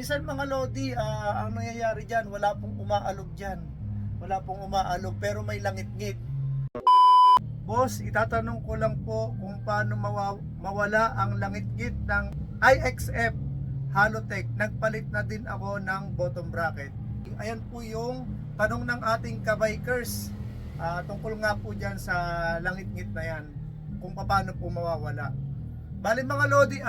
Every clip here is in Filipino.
Minsan mga Lodi, ah, ang nangyayari dyan, wala pong umaalog dyan. Wala pong umaalog pero may langit-ngit. Boss, itatanong ko lang po kung paano mawa- mawala ang langit-ngit ng IXF Halotech. Nagpalit na din ako ng bottom bracket. Ayan po yung tanong ng ating kabikers. Ah, tungkol nga po dyan sa langit-ngit na yan. Kung paano po mawawala. Bali mga Lodi,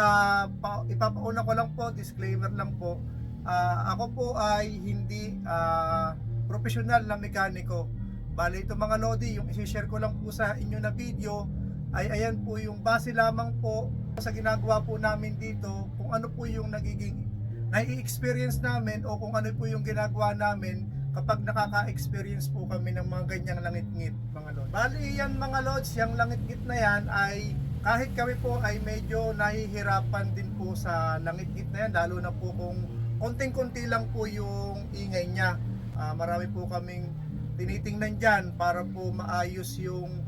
pa, ipapauna ko lang po, disclaimer lang po. Ah, ako po ay hindi ah, professional na mekaniko. Bali ito mga Lodi, yung isi-share ko lang po sa inyo na video ay ayan po yung base lamang po sa ginagawa po namin dito kung ano po yung nagiging nai-experience namin o kung ano po yung ginagawa namin kapag nakaka-experience po kami ng mga ganyang langit-ngit mga Lods. Bali yan mga Lods, yung langit-ngit na yan ay kahit kami po ay medyo nahihirapan din po sa langit-ngit na yan lalo na po kung konting-konti lang po yung ingay niya. Ah, marami po kaming tinitingnan dyan para po maayos yung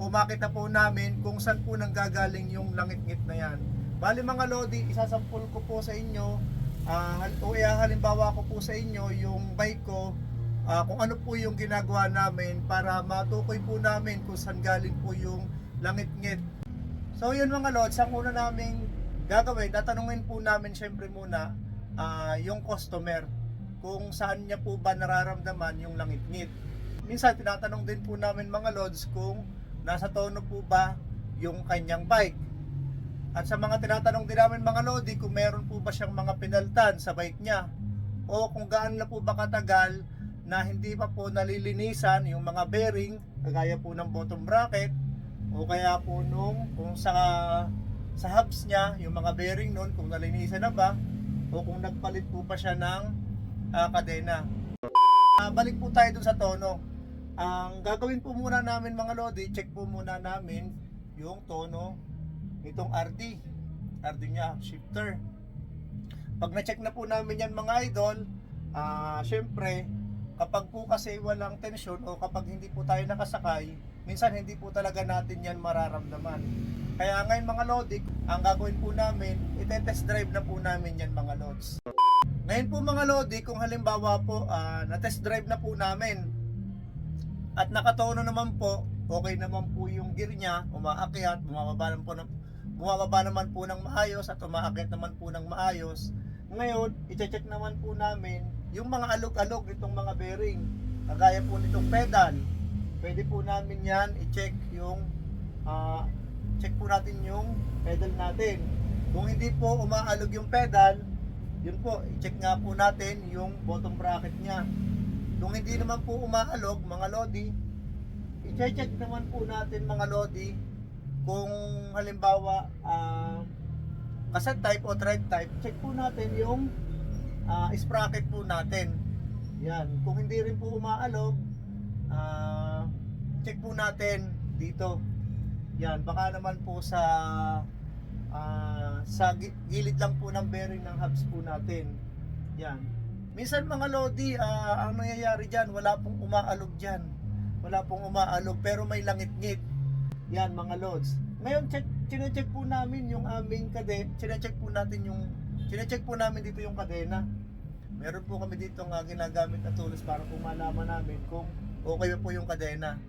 o makita po namin kung saan po nanggagaling yung langit-ngit na yan. Bali mga Lodi, isasampul ko po sa inyo hal- o halimbawa ko po sa inyo yung bike ko ah, kung ano po yung ginagawa namin para matukoy po namin kung saan galing po yung langit-ngit. So yun mga Lods, ang una naming gagawin, tatanungin po namin syempre muna ah, yung customer kung saan niya po ba nararamdaman yung langit-ngit. Minsan tinatanong din po namin mga Lods kung nasa tono po ba yung kanyang bike. At sa mga tinatanong din namin mga Lodi kung meron po ba siyang mga pinaltan sa bike niya o kung gaano na po ba katagal na hindi pa po nalilinisan yung mga bearing kagaya po ng bottom bracket o kaya po nung kung sa sa hubs niya yung mga bearing nun kung nalinisan na ba o kung nagpalit po pa siya ng ah, kadena. Ah, balik po tayo dun sa tono. Ang gagawin po muna namin mga Lodi, check po muna namin yung tono nitong RD. RD niya, shifter. Pag na-check na po namin yan mga idol, ah syempre, kapag po kasi walang tensyon o kapag hindi po tayo nakasakay, minsan hindi po talaga natin yan mararamdaman. Kaya ngayon mga Lodi, ang gagawin po namin, ite-test drive na po namin yan mga Lods. Ngayon po mga Lodi, kung halimbawa po ah, na-test drive na po namin at nakatono naman po, okay naman po yung gear niya, umaakyat, bumababa naman po ng, bumababa naman po ng maayos at umaakyat naman po ng maayos. Ngayon, i-check naman po namin yung mga alog-alog nitong mga bearing. Kagaya po nitong pedal. Pwede po namin yan i-check yung ah, check po natin yung pedal natin. Kung hindi po umaalog yung pedal, yun po, i-check nga po natin yung bottom bracket niya. Kung hindi naman po umaalog, mga lodi, i-check naman po natin mga lodi kung halimbawa ah cassette type o thread type, check po natin yung ah, sprocket po natin. Yan. Kung hindi rin po umaalog, ah, check po natin dito. Yan. Baka naman po sa ah, sa gi- gilid lang po ng bearing ng hubs po natin. Yan. Minsan mga lodi, ah, ang nangyayari dyan, wala pong umaalog dyan. Wala pong umaalog pero may langit-ngit. Yan mga lods. Ngayon, check, chinecheck po namin yung aming kade, chinecheck po natin yung, chinecheck po namin dito yung kadena. Meron po kami dito nga ginagamit na tools para po malaman namin kung okay po yung kadena.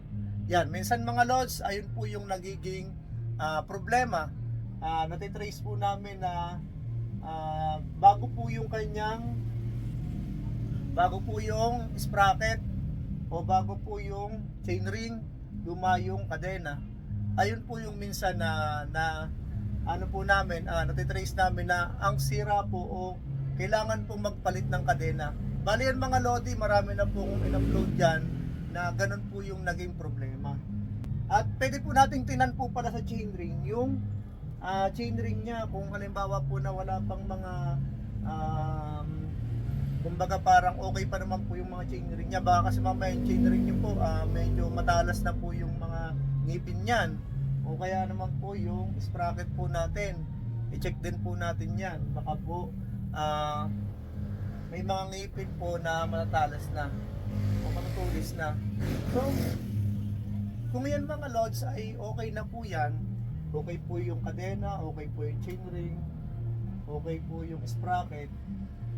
Yan, minsan mga lods, ayun po yung nagiging ah, problema. Ah, natitrace po namin na ah, bago po yung kanyang bago po yung sprocket o bago po yung chainring, luma yung kadena. Ayun po yung minsan na na ano po namin, ah, natitrace namin na ang sira po o kailangan po magpalit ng kadena. Bali yan mga lodi, marami na po kong in-upload dyan na ganun po yung naging problema. At pwede po nating tinan po para sa chainring yung ah, chainring niya kung halimbawa po na wala pang mga um, kumbaga parang okay pa naman po yung mga chainring niya. Baka kasi mamaya yung chainring niyo po ah, medyo matalas na po yung mga ngipin niyan. O kaya naman po yung sprocket po natin. I-check din po natin yan. Baka po ah, may mga ngipin po na matatalas na matutulis na. So kung yan mga lods ay okay na po yan okay po yung kadena okay po yung chainring okay po yung sprocket.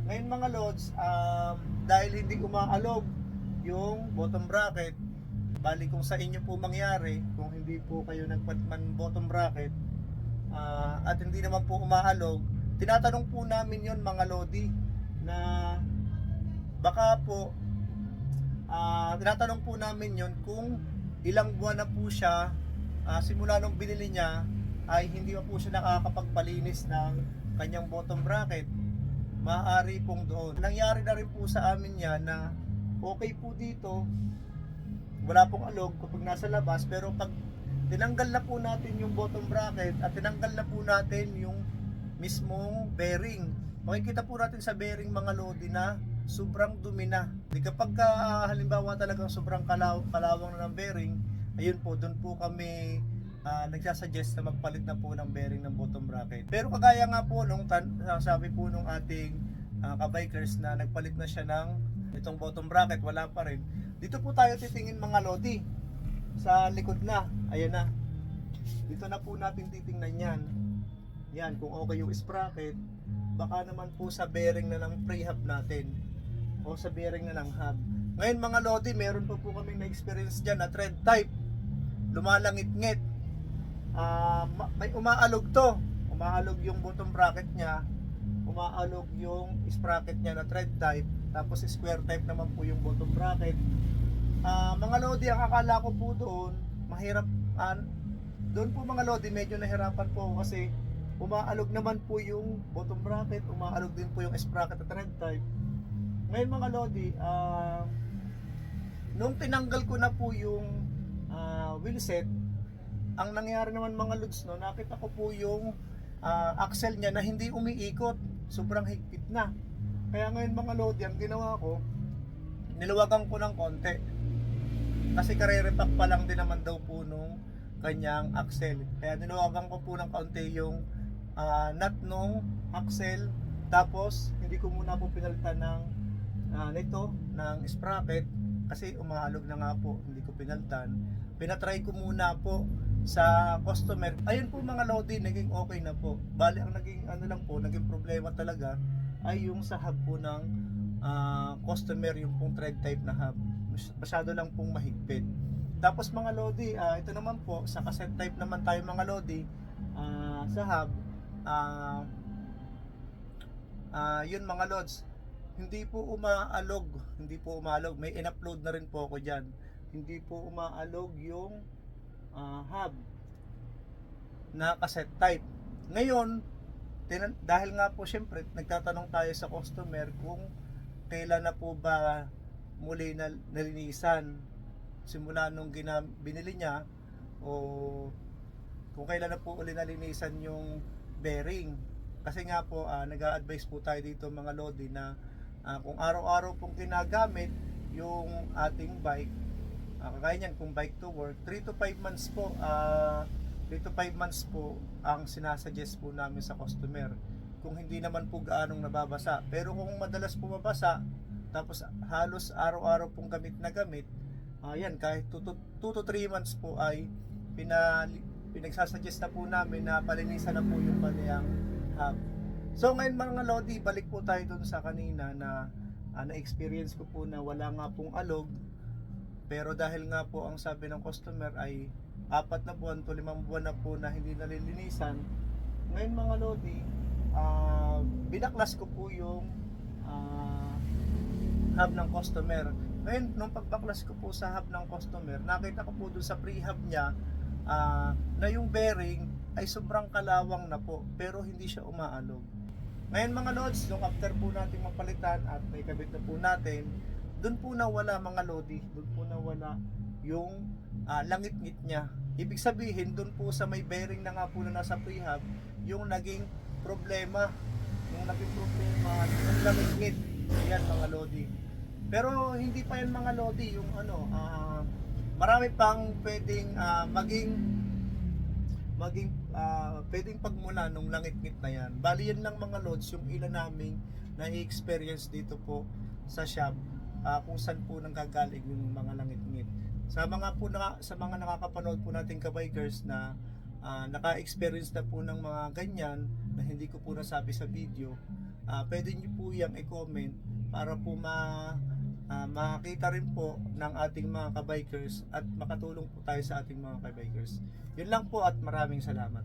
Ngayon mga lods, um, dahil hindi umaalog yung bottom bracket, bali kung sa inyo po mangyari, kung hindi po kayo nagpatman bottom bracket, ah, at hindi naman po umaalog, tinatanong po namin yon mga lodi na baka po ah tinatanong po namin yon kung ilang buwan na po siya ah, simula nung binili niya ay hindi pa po siya nakakapagpalinis ng kanyang bottom bracket. Maaari pong doon. Nangyari na rin po sa amin yan na okay po dito. Wala pong alog kapag nasa labas pero pag tinanggal na po natin yung bottom bracket at tinanggal na po natin yung mismong bearing. Makikita po natin sa bearing mga lodi na sobrang dumi na. Di kapag ka, halimbawa talagang sobrang kalaw, kalawang na ng bearing ayun po doon po kami ah, nagsasuggest na magpalit na po ng bearing ng bottom bracket. Pero kagaya nga po nung tan- sabi po nung ating ah, kabikers na nagpalit na siya ng itong bottom bracket wala pa rin. Dito po tayo titingin mga lodi. Sa likod na. Ayan na. Dito na po natin titingnan yan. Yan kung okay yung sprocket baka naman po sa bearing na ng pre-hub natin o sa bearing na ng hub ngayon mga lodi meron pa po kaming na-experience dyan na thread type. Lumalangit-ngit. Ma- may umaalog to. Umaalog yung bottom bracket niya. Umaalog yung sprocket niya na thread type. Tapos square type naman po yung bottom bracket. Ah, mga lodi ang akala ko po doon mahirap an doon po mga lodi medyo nahirapan po kasi umaalog naman po yung bottom bracket umaalog din po yung sprocket at thread type ngayon mga lodi ah nung tinanggal ko na po yung ah, wheel set ang nangyari naman mga lods no nakita ko po yung ah, axle niya na hindi umiikot. Sobrang higpit na. Kaya ngayon mga lodi ang ginawa ko niluwagan ko ng konti. Kasi karerepack pa lang din naman daw po nung kanyang axle. Kaya niluwagan ko po ng konti yung ah, nut nung axle. Tapos hindi ko muna po pinalitan ng ah, nito ng sprocket kasi umaalog na nga po hindi ko pinaltan. Pinatry ko muna po sa customer. Ayun po mga lodi naging okay na po. Bali ang naging ano lang po naging problema talaga ay yung sa hub po ng ah, customer yung pong thread type na hub. Mas- masyado lang pong mahigpit. Tapos mga lodi ah, ito naman po sa cassette type naman tayo mga lodi ah, sa hub ah, ah, yun mga lods hindi po umaalog hindi po umaalog. May in-upload na rin po ako dyan. Hindi po umaalog yung ah, hub na cassette type. Ngayon tinan- dahil nga po syempre nagtatanong tayo sa customer kung kailan na po ba muli na nalinisan simula nung gina, binili niya o kung kailan na po uli nalinisan yung bearing. Kasi nga po ah, nag-a-advise po tayo dito mga lodi na ah, kung araw-araw pong ginagamit yung ating bike ah, kagaya niyan kung bike to work 3 to 5 months po ah 3 to 5 months po ang sinasuggest po namin sa customer. Kung hindi naman po gaanong nababasa. Pero kung madalas po mabasa tapos halos araw-araw pong gamit na gamit ayan kahit 2 to, 2 to 3 months po ay pinali, pinagsasuggest na po namin na palinisan na po yung kaniyang hub so ngayon mga lodi balik po tayo dun sa kanina na ah, na-experience ko po na wala nga pong alog. Pero dahil nga po ang sabi ng customer ay apat na buwan to limang buwan na po na hindi nalilinisan ngayon mga lodi ah, binaklas ko po yung ah, hub ng customer. Ngayon nung pagbaklas ko po sa hub ng customer nakita ko po dun sa pre-hub niya ah, na yung bearing ay sobrang kalawang na po pero hindi siya umaalog ngayon mga lods nung after po natin mapalitan at naikabit na po natin doon po nawala mga lodi doon po nawala yung ah, langit-ngit niya. Ibig sabihin doon po sa may bearing na nga po na nasa prehab yung naging problema yung naging problema yung langit-ngit. Yan mga lodi. Pero hindi pa yan mga lodi yung ano ah, marami pang pwedeng ah, maging maging ah, pwedeng pagmula nung langit-ngit na yan. Bali yan lang mga lods yung ilan naming na-experience dito po sa shop ah, kung saan po nanggagaling yung mga langit-ngit sa mga po na, sa mga nakakapanood po nating kabikers na ah, naka-experience na po ng mga ganyan na hindi ko po nasabi sa video ah, pwede nyo po yung i-comment para po ma ah, makita rin po ng ating mga kabikers at makatulong po tayo sa ating mga kabikers. Yun lang po at maraming salamat.